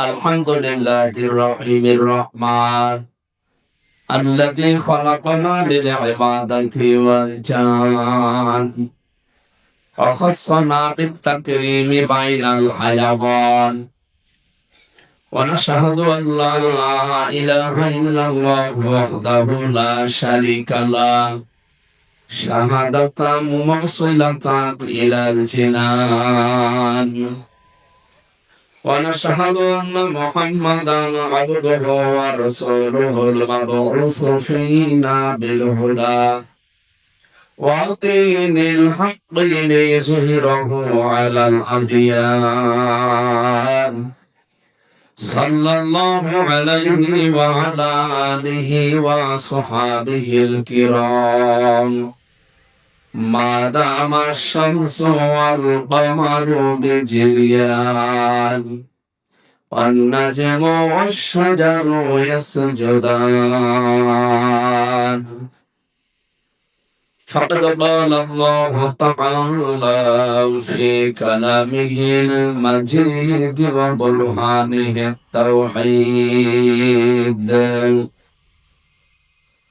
الحمد لله الرحيم الرحمن الذي خلقنا للعبادة والجان وخصنا بالتكريم بين الحيوان ونشهد أن لا إله إلا الله وحده لا شريك له شهادة موصلة إلى الجنان ونشهد أن محمدا عبده ورسوله المبعوث فينا بالهدى. ودين الحق ليظهره على الأديان صلى الله عليه وعلى آله وصحابه الكرام. ما دام الشمس والقمر بجريان والنجم والشجر يسجدان فقد قال الله تعالى في كلامه المجيد وبرهانه التوحيد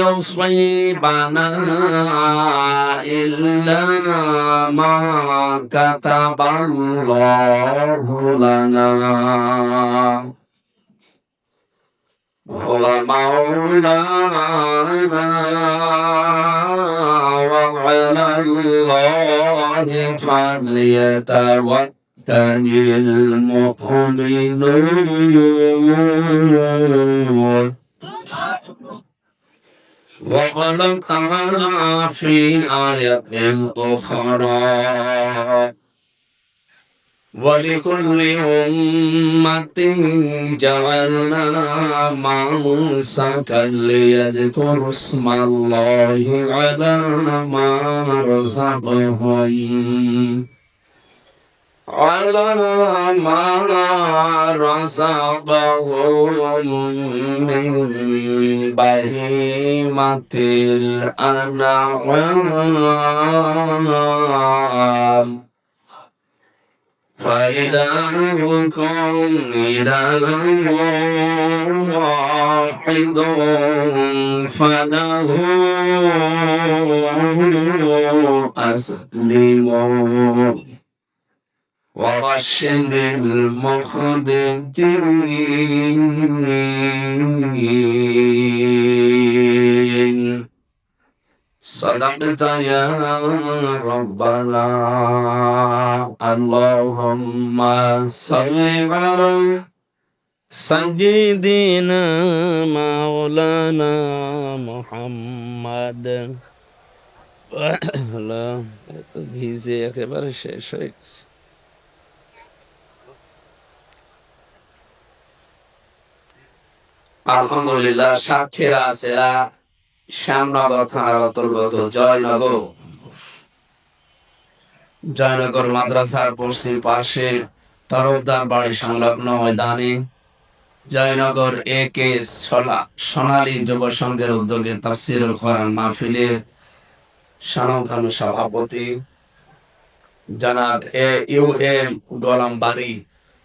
يصيبنا إلا ما كتب الله لنا هو مولانا وعلى الله فليتوكل المؤمنون وقال تعالى في آية أخرى ولكل أمة جعلنا منسكا ليذكروا اسم الله على ما رزقهم على ما رزقهم من بهيمة الأنعام فإلهكم إله واحد فله أسلموا وبشر المخبتين صدقت يا ربنا اللهم صل على سيدنا مولانا محمد আল্লাহ, এত ভিজে একেবারে শেষ হয়ে গেছে আলহামদুলিল্লাহ সাক্ষীরা আছেরা শ্যামনগর থানার অন্তর্গত জয়নগর। জয়নগর মাদ্রাসার পশ্চিম পাশে তরফদার বাড়ি সংলগ্ন ময়দানে জয়নগর এ কে সোনালী যুব সংঘের উদ্যোগে তাফসিরুল কোরআন মাহফিলের সানখান সভাপতি জনাব এ ইউ এম গোলাম বাড়ি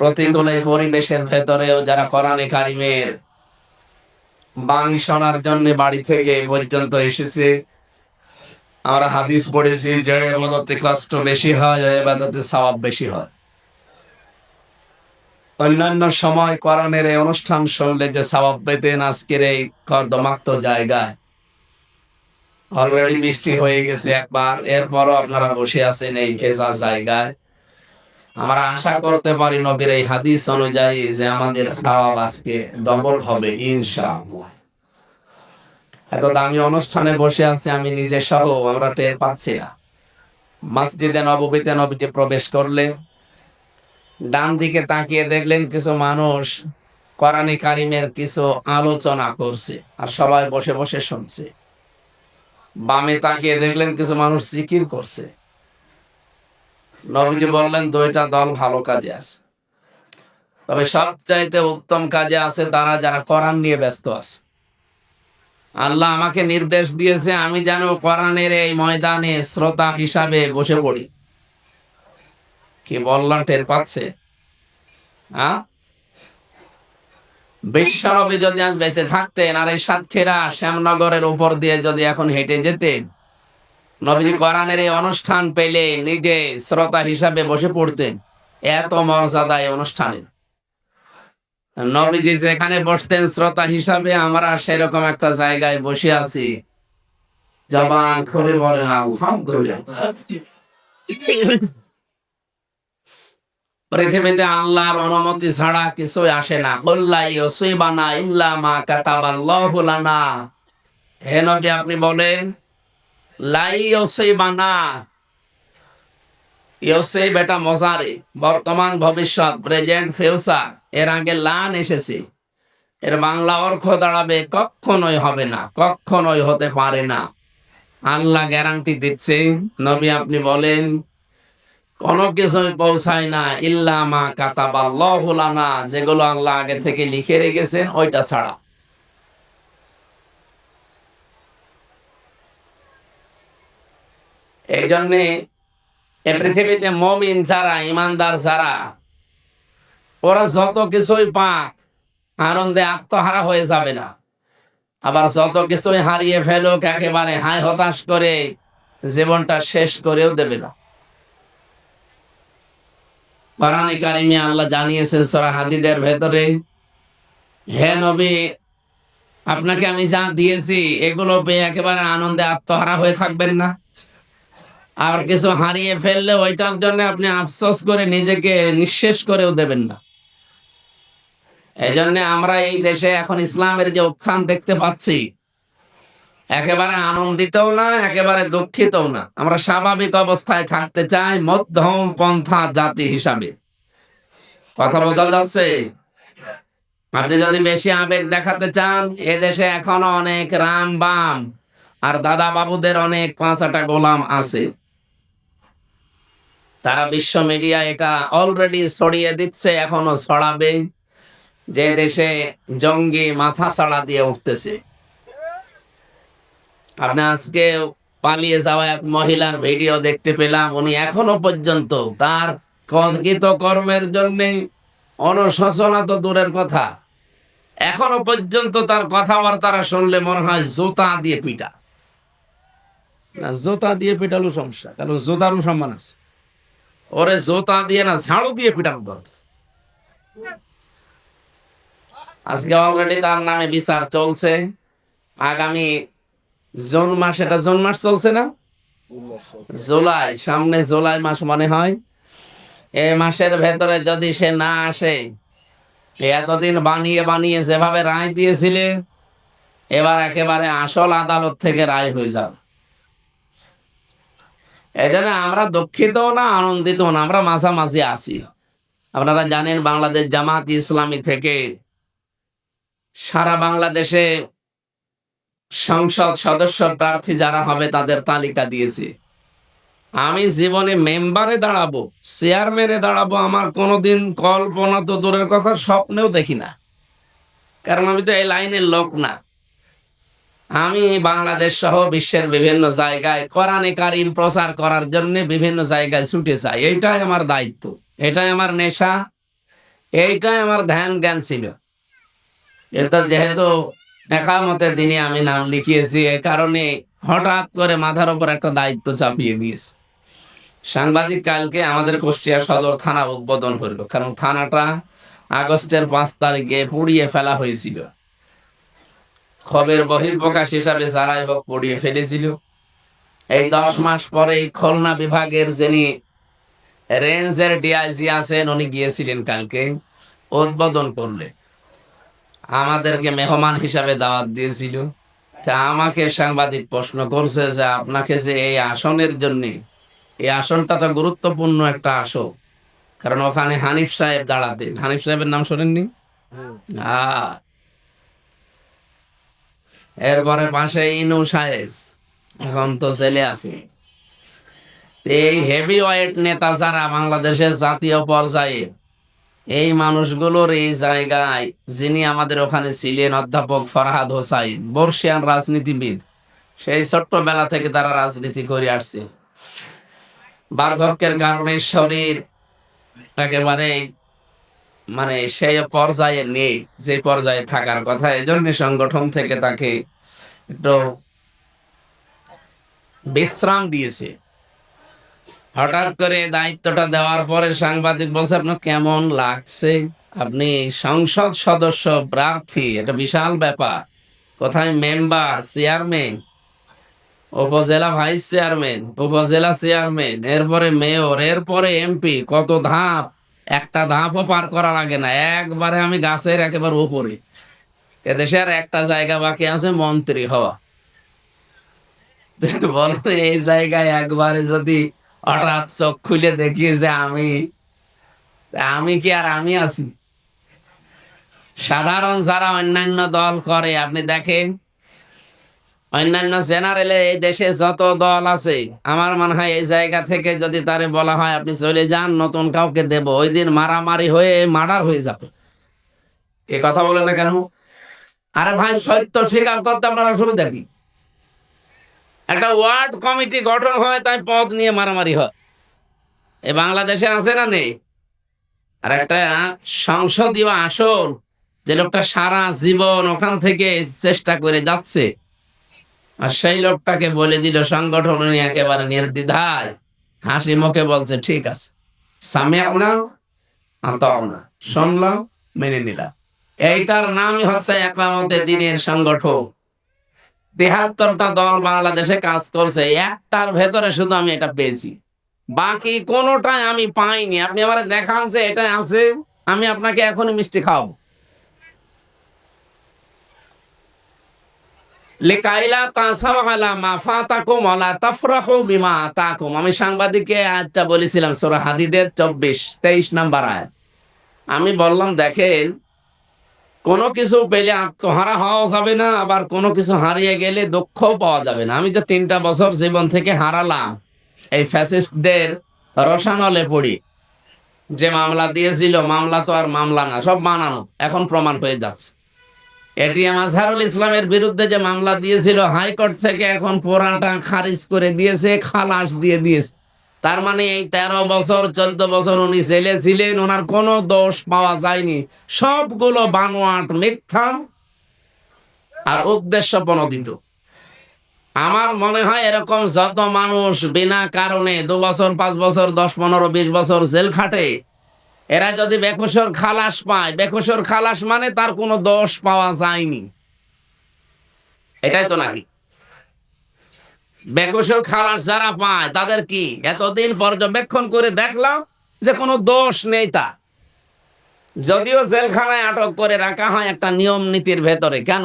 প্রতিকূল এই পরিবেশের ভেতরেও যারা কোরআনে কারিমের বাণী শোনার জন্য বাড়ি থেকে পর্যন্ত এসেছে। আমরা হাদিস পড়েছি যে এবাদতে কষ্ট বেশি হয় এবাদতে সওয়াব বেশি হয়। অন্যান্য সময় কোরআনের এই অনুষ্ঠান শুনলে যে সওয়াব পেতেন আজকের এই কর্দমাক্ত জায়গায়। অলরেডি বৃষ্টি হয়ে গেছে একবার, এরপরও আপনারা বসে আছেন এই ভেজা জায়গায়। আমরা আশা করতে পারি নবীর এই হাদিস অনুযায়ী যে আমাদের সওয়াব আজকে ডবল হবে, ইনশাআল্লাহ। এত দামি অনুষ্ঠানে বসে আছে আমি নিজে সহ, আমরা টের পাচ্ছি না। মসজিদে নববীতে নবীতে প্রবেশ করলে ডান দিকে তাকিয়ে দেখলেন কিছু মানুষ কোরআনী কারিমের কিছু আলোচনা করছে আর সবাই বসে বসে শুনছে। বামে তাকিয়ে দেখলেন কিছু মানুষ জিকির করছে। নবীজি বললেন, দুইটা দল ভালো কাজে আছে। তবে সবচাইতে উত্তম কাজে আছে তারা যারা কোরআন নিয়ে ব্যস্ত আছে। আল্লাহ আমাকে নির্দেশ দিয়েছে, আমি যেন কোরআনের এই ময়দানে শ্রোতা হিসাবে বসে পড়ি। কি বললাম, টের পাচ্ছে? হ্যাঁ বিশ্বনবী যদি আজ বেঁচে থাকতেন আর এই সাতক্ষীরা শ্যামনগরের উপর দিয়ে যদি এখন হেঁটে যেতেন নবীজি কোরআনের এই অনুষ্ঠান পেলে নিজে শ্রোতা হিসাবে বসে পড়তেন। এত মর্যাদা এই অনুষ্ঠানে নবীজি যেখানে বসতেন, শ্রোতা হিসাবে আমরা সেরকম একটা জায়গায় বসে আছি। জবান খুলে আলহামদুলিল্লাহ। পৃথিবীতে আল্লাহর অনুমতি ছাড়া কিছুই আসে না। বললাই ইউসিবানা ইল্লা মা কাতাবাল্লাহু লানা। হে নবী, আপনি বলেন এটা মজারে। বর্তমান ভবিষ্যৎ প্রেজেন্ট ফিউচার। এর আগে লান এসেছে। এর বাংলা অর্থ দাঁড়াবে হবে না হতে পারে না। আল্লাহ গ্যারান্টি দিচ্ছে। নবী আপনি বলেন, কোনো কিছুই পৌঁছায় না, ইল্লা মা কাতাবাল্লাহু লানা। যেগুলো আল্লাহ আগে থেকে লিখে রেখেছেন, ওইটা ছাড়া। এই জন্যে এ পৃথিবীতে মমিন যারা, ইমানদার যারা, ওরা যত কিছুই পাক, আনন্দে আত্মহারা হয়ে যাবে না। আবার যত কিছুই হারিয়ে ফেলুক, একেবারে হায় হতাশ করে জীবনটা শেষ করেও দেবে না। কোরআনে কারিমে আল্লাহ জানিয়েছেন সূরা হাদিদের ভেতরে, হে নবী, আপনাকে আমি যা দিয়েছি, এগুলো পেয়ে একেবারে আনন্দে আত্মহারা হয়ে থাকবেন না। আর কিছু হারিয়ে ফেললে ওইটার জন্য আপনি আফসোস করে নিজেকে নিঃশেষ করেও দেবেন না। এই জন্য আমরা এই দেশে এখন ইসলামের যে উত্থান দেখতে পাচ্ছি, একেবারে আনন্দিতও না, একেবারে দুঃখিতও না। আমরা স্বাভাবিক অবস্থায় থাকতে চাই মধ্যম পন্থা জাতি হিসাবে। কথা বোঝা যাচ্ছে? আপনি যদি বেশি আবেগ দেখাতে চান, এ দেশে এখনও অনেক রাম বাম আর দাদা বাবুদের অনেক পাঁচাটা গোলাম আছে। তারা বিশ্ব মিডিয়া এটা অলরেডি ছড়িয়ে দিচ্ছে, এখনও ছড়াবে। যে দেশে জঙ্গি মাথা ছাড়া দিয়ে উঠতেছে। আপনি আজকে পালিয়ে যাওয়া এক মহিলার ভিডিও দেখতে পেলাম, উনি এখনও পর্যন্ত তার কর্কিত কর্মের জন্য অনুশোচনা তো দূরের কথা। এখনও পর্যন্ত তার কথাবার্তারা শুনলে মনে হয় জোতা দিয়ে পিটা। না, জুতা দিয়ে পিটালো সমস্যা, কারণ জোতারও সম্মান আছে। ওরে জুতা দিয়ে না ঝাড়ু দিয়ে পিটানো দরকার আজকে অলরেডি তার নামে বিচার চলছে। আগামী জুন মাস, এটা জুন মাস চলছে না? জুলাই, সামনে জুলাই মাস মনে হয়। এই মাসের ভেতরে যদি সে না আসে এতদিন বানিয়ে বানিয়ে যেভাবে রায় দিয়েছিলে, এবার একেবারে আসল আদালত থেকে রায় হয়ে যাবে। এই জন্য আমরা দুঃখিত না, আনন্দিত না, আমরা মাঝামাঝি আছি। আপনারা জানেন বাংলাদেশ জামাত ইসলামী থেকে সারা বাংলাদেশে সংসদ সদস্য প্রার্থী যারা হবে তাদের তালিকা দিয়েছে। আমি জীবনে মেম্বারে দাঁড়াবো, চেয়ারম্যানে দাঁড়াবো, আমার কোনোদিন কল্পনা তো দূরের কথা, স্বপ্নেও দেখি না। কারণ আমি তো এই লাইনের লোক না। আমি বাংলাদেশ সহ বিশ্বের বিভিন্ন জায়গায় কোরআনে কারিম প্রচার করার জন্য বিভিন্ন জায়গায় ছুটে চাই এইটাই আমার দায়িত্ব। এটাই আমার নেশা। এইটাই আমার ধ্যান জ্ঞান ছিল। এটা যেহেতু একামতের দিনে আমি নাম লিখিয়েছি, এ কারণে হঠাৎ করে মাথার উপর একটা দায়িত্ব চাপিয়ে দিয়েছে। সাংবাদিক কালকে আমাদের কুষ্টিয়া সদর থানা উদ্বোধন করল। কারণ থানাটা আগস্টের পাঁচ তারিখে পুড়িয়ে ফেলা হয়েছিল। খবের বহির্প্রকাশ হিসাবে যারাই হোক পড়িয়ে ফেলেছিল। এই দশ মাস পরে খুলনা বিভাগের যিনি রেঞ্জের ডিআইজি আছেন উনি গিয়েছিলেন কালকে। উদ্বোধন করলে। আমাদেরকে মেহমান হিসাবে দাওয়াত দিয়েছিল। তা আমাকে সাংবাদিক প্রশ্ন করছে যে আপনাকে যে এই আসনের জন্য এই আসনটা তো গুরুত্বপূর্ণ একটা আসন। কারণ ওখানে হানিফ সাহেব দাঁড়াতেন। হানিফ সাহেবের নাম শোনেননি? আহ। এরপরে পাশে ইনু সাহেব। এখন তো জেলে আছে। এই হেভি ওয়েট নেতা যারা বাংলাদেশের জাতীয় পর্যায়ে, এই মানুষগুলোর এই জায়গায় যিনি আমাদের ওখানে ছিলেন অধ্যাপক ফরহাদ হোসাইন, বর্ষিয়ান রাজনীতিবিদ, সেই ছোট্টবেলা থেকে তারা রাজনীতি করে আসছে। বার্ধক্যের কারণে শরীর একেবারে মানে সেই পর্যায়ে নেই, যে পর্যায়ে থাকার কথা। এই জন্য সংগঠন থেকে তাকে একটু বিশ্রাম দিয়েছে। হঠাৎ করে দায়িত্বটা দেওয়ার পরে সাংবাদিক বলছে, আপনার কেমন লাগছে? আপনি সংসদ সদস্য, প্রার্থী, এটা বিশাল ব্যাপার। কোথায় মেম্বার, চেয়ারম্যান? উপজেলা ভাইস চেয়ারম্যান, উপজেলা চেয়ারম্যান, এরপরে মেয়র, এরপরে এমপি, কত ধাপ একটা ধাপও পার করার আগে না, একবারে আমি গাছের একেবারে উপরে। এদেশে আর একটা জায়গা বাকি আছে মন্ত্রী হওয়া। বলো এই জায়গায় একবারে যদি হঠাৎ চোখ খুলে দেখি যে আমি আমি কি আর আমি আছি? সাধারণ যারা অন্যান্য দল করে, আপনি দেখেন অন্যান্য জেনারেলে এই দেশে যত দল আছে, আমার মনে হয় এই জায়গা থেকে যদি তারে বলা হয় আপনি চলে যান, নতুন কাউকে দেব, ওই দিন মারামারি হয়ে মার্ডার হয়ে যাবে। এ কথা বলে না কেন? আরে ভাই, সত্য স্বীকার করতে আপনার অসুবিধা কি? একটা ওয়ার্ড কমিটি গঠন হয়, তাই পদ নিয়ে মারামারি হয়। এ বাংলাদেশে আছে না নেই? আর একটা সংসদীয় আসন, যে লোকটা সারা জীবন ওখান থেকে চেষ্টা করে যাচ্ছে। আর সেই লোকটাকে বলে দিল, সংগঠন উনি একেবারে নির্দ্বিধায়। হাসি মুখে বলছে, ঠিক আছে সামনে আপনার না শুনলাম মেনে নিলাম। এইটার নামই হচ্ছে একমামতে দিনের সংগঠন তেহাত্তরটা দল বাংলাদেশে কাজ করছে, একটার ভেতরে শুধু আমি এটা পেয়েছি। বাকি কোনোটাই আমি পাইনি। আপনি আমার দেখান যে এটা আছে, আমি আপনাকে এখনই মিষ্টি খাওয়াবো। লিকাইলা আলা মা ফাতাকুম আলা তাফরাহু বিমা আতাকুম। আমি সাংবাদিককে বলেছিলাম হাদিদের 24 23 নাম্বার আমি বললাম, দেখেন, কোনো কিছু পেলে আত্মহারা হওয়া যাবে না, আবার কোনো কিছু হারিয়ে গেলে দুঃখও পাওয়া যাবে না। আমি যে তিনটা বছর জীবন থেকে হারালাম, এই ফ্যাসিস্টদের রসানলে পড়ি। যে মামলা দিয়েছিল, মামলা তো আর মামলা না, সব বানানো এখন প্রমাণ হয়ে যাচ্ছে। এটিএম আজহারুল ইসলামের বিরুদ্ধে যে মামলা দিয়েছিল, হাইকোর্ট থেকে এখন পোড়াটা খারিজ করে দিয়েছে, খালাস দিয়ে দিয়েছে। তার মানে এই তেরো বছর, চোদ্দ বছর উনি জেলে ছিলেন, ওনার কোনো দোষ পাওয়া যায়নি। সবগুলো বানোয়াট মিথ্যা আর উদ্দেশ্য প্রণোদিত আমার মনে হয় এরকম যত মানুষ বিনা কারণে দু বছর, পাঁচ বছর, দশ, পনেরো, বিশ বছর জেল খাটে এরা যদি বেকসর খালাস পায়, বেকসর খালাস মানে তার কোনো দোষ পাওয়া যায়নি। এটাই তো নাকি? বেকসর খালাস যারা পায়, তাদের কি? এতদিন পর্যবেক্ষণ করে দেখলাম যে কোনো দোষ নেই তা যদিও জেলখানায় আটক করে রাখা হয় একটা নিয়ম নীতির ভেতরে। কেন?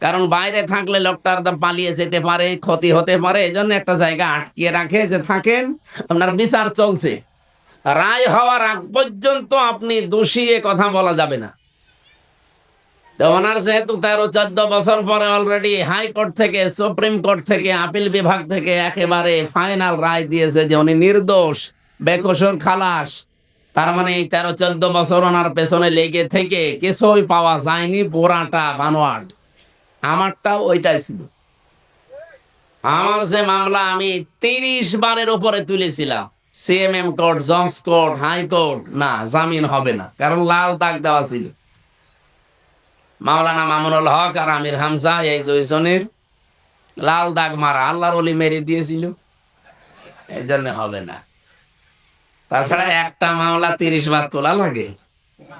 কারণ বাইরে থাকলে লোকটার পালিয়ে যেতে পারে, ক্ষতি হতে পারে এই একটা জায়গা আটকিয়ে রাখে যে থাকেন, আপনার বিচার চলছে। রায় হওয়ার আগ পর্যন্ত আপনি দোষী, এ কথা বলা যাবে না। তো ওনার যেহেতু তেরো, চোদ্দ বছর পরে অলরেডি হাইকোর্ট থেকে, সুপ্রিম কোর্ট থেকে, আপিল বিভাগ থেকে একেবারে ফাইনাল রায় দিয়েছে যে উনি নির্দোষ, বেকসুর খালাস। তার মানে এই তেরো, চোদ্দ বছর ওনার পেছনে লেগে থেকে কিছুই পাওয়া যায়নি পোড়াটা বানোয়াট। আমারটাও ওইটাই ছিল। আমার যে মামলা আমি তিরিশ বারের উপরে তুলেছিলাম। সিএমএম কোর্ট জজ কোর্ট হাইকোর্ট না, জামিন হবে না। কারণ লাল দাগ দেওয়া ছিল। মাওলানা মামুনুল হক আর আমির হামজা, এই দুইজনের লাল দাগ মারা আল্লাহর অলি মেরে দিয়েছিল। এই জন্য হবে না। তাছাড়া একটা মামলা তিরিশ বার তোলা লাগে।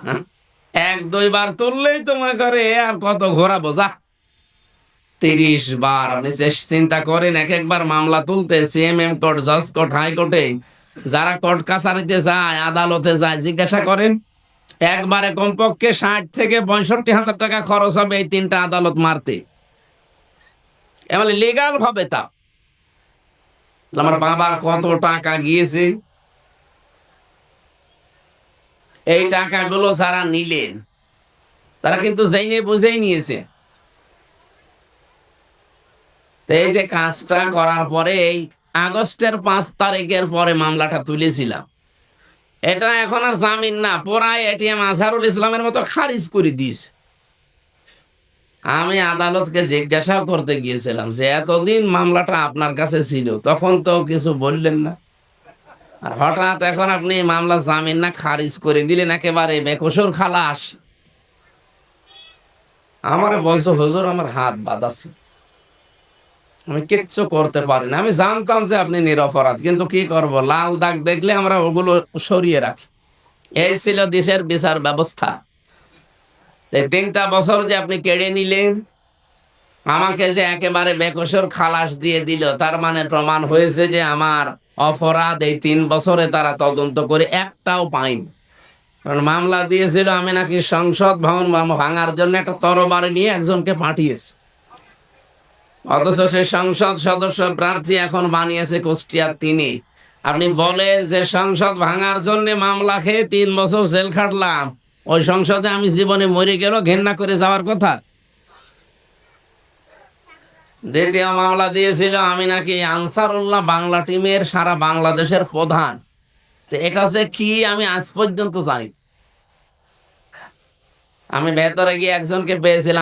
হ্যাঁ? এক দুইবার তুললেই তো মনে করে আর কত ঘোরাবো, যা। তিরিশ বার আপনি চিন্তা করেন এক একবার মামলা তুলতে সিএমএম কোর্ট জজ কোর্ট হাইকোর্টে যারা কোর্ট কাছারিতে যায়, আদালতে যায়, জিজ্ঞাসা করেন, একবারে কমপক্ষে ষাট থেকে পঁয়ষট্টি হাজার টাকা খরচ হবে এই তিনটা আদালত মারতে। লিগাল ভাবে তা। আমার বাবার কত টাকা গিয়েছে। এই টাকাগুলো যারা নিলেন, তারা কিন্তু জেনে বুঝেই নিয়েছে। এই যে কাজটা করার পরে আগস্টের পাঁচ তারিখের পরে মামলাটা তুলেছিলাম। এটা এখন আর জামিন না পড়ায় এটিএম আজহারুল ইসলামের মতো খারিজ করে দিয়েছে। আমি আদালতকে জিজ্ঞাসাও করতে গিয়েছিলাম যে, এতদিন মামলাটা আপনার কাছে ছিল, তখন তো কিছু বললেন না। আর হঠাৎ এখন আপনি মামলা জামিন না, খারিজ করে দিলেন, একেবারে বেকসুর খালাস। আমার বলছো, হুজুর, আমার হাত বাঁধা ছিল আমি কিচ্ছু করতে পারি না। আমি জানতাম যে আপনি নিরপরাধ, কিন্তু কি করব? লাল দাগ দেখলে আমরা ওগুলো সরিয়ে রাখি। এই ছিল দেশের বিচার ব্যবস্থা। এই তিনটা বছর যে আপনি কেড়ে নিলেন, আমাকে যে একেবারে বেকসর খালাস দিয়ে দিল, তার মানে প্রমাণ হয়েছে যে আমার অপরাধ এই তিন বছরে তারা তদন্ত করে একটাও পাইনি কারণ মামলা দিয়েছিল, আমি নাকি সংসদ ভবন ভাঙার জন্য একটা তরবারি নিয়ে একজনকে পাঠিয়েছি। অথচ সে সংসদ সদস্য প্রার্থী এখন বানিয়েছে কুষ্টিয়ার তিনি। আপনি বলেন যে সংসদ ভাঙার জন্য মামলা খেয়ে তিন বছর জেল খাটলাম। ওই সংসদে আমি জীবনে মরে গেল ঘেন্না করে যাওয়ার কথা। দ্বিতীয় মামলা দিয়েছিল আমি নাকি আনসারুল্লাহ বাংলা টিমের সারা বাংলাদেশের প্রধান। এটা যে কি আমি আজ পর্যন্ত জানি আমি ভেতরে গিয়ে একজনকে পেয়েছিলাম।